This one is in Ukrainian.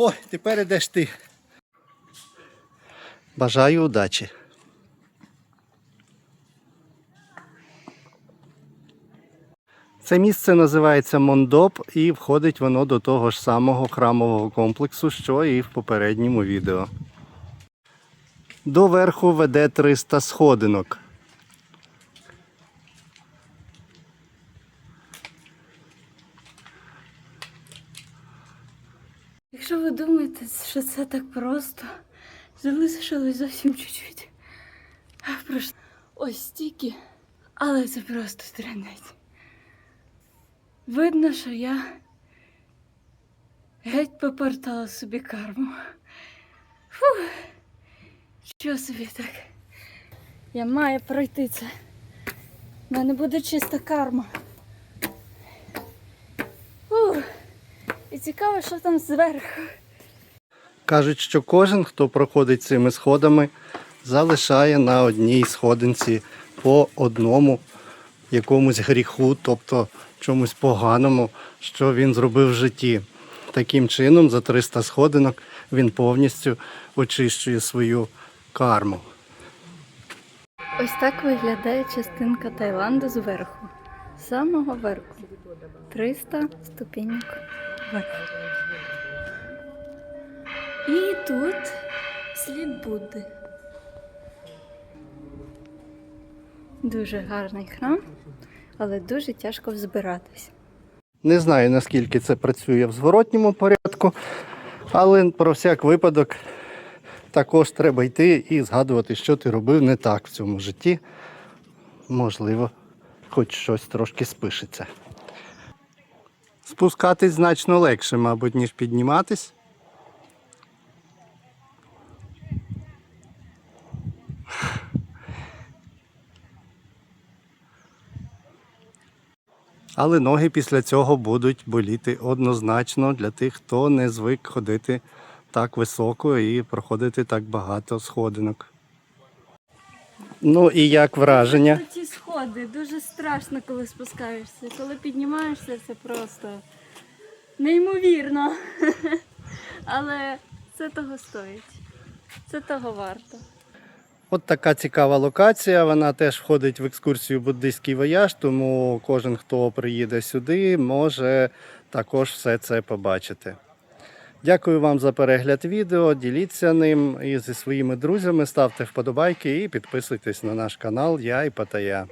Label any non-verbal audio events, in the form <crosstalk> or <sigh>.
Ой, тепер ідеш ти. Бажаю удачі. Це місце називається Мондоп і входить воно до того ж самого храмового комплексу, що і в попередньому відео. До верху веде 300 сходинок. Якщо ви думаєте, що це так просто, залишилось зовсім чуть-чуть. Пройшло ось стільки, але це просто тренець. Видно, що я геть попортала собі карму. Фух, що собі так? Я маю пройти це. У мене буде чиста карма. Фух. І цікаво, що там зверху. Кажуть, що кожен, хто проходить цими сходами, залишає на одній сходинці по одному якомусь гріху, тобто чомусь поганому, що він зробив в житті. Таким чином, за 300 сходинок він повністю очищує свою карму. Ось так виглядає частинка Таїланду зверху. З самого верху. 300 ступеньок І тут слід Будди. Дуже гарний храм, але дуже тяжко взбиратись. Не знаю, наскільки це працює в зворотньому порядку, але про всяк випадок також треба йти і згадувати, що ти робив не так в цьому житті. Можливо, хоч щось трошки спишеться. Спускатись значно легше, мабуть, ніж підніматись. Але ноги після цього будуть боліти однозначно для тих, хто не звик ходити так високо і проходити так багато сходинок. Ну і як враження? Ці дуже страшно, коли спускаєшся. Коли піднімаєшся, це просто неймовірно. <laughs> Але це того стоїть. Це того варто. От така цікава локація. Вона теж входить в екскурсію буддийський вояж, тому кожен, хто приїде сюди, може також все це побачити. Дякую вам за перегляд відео. Діліться ним і зі своїми друзями, ставте вподобайки і підписуйтесь на наш канал Я і Патая.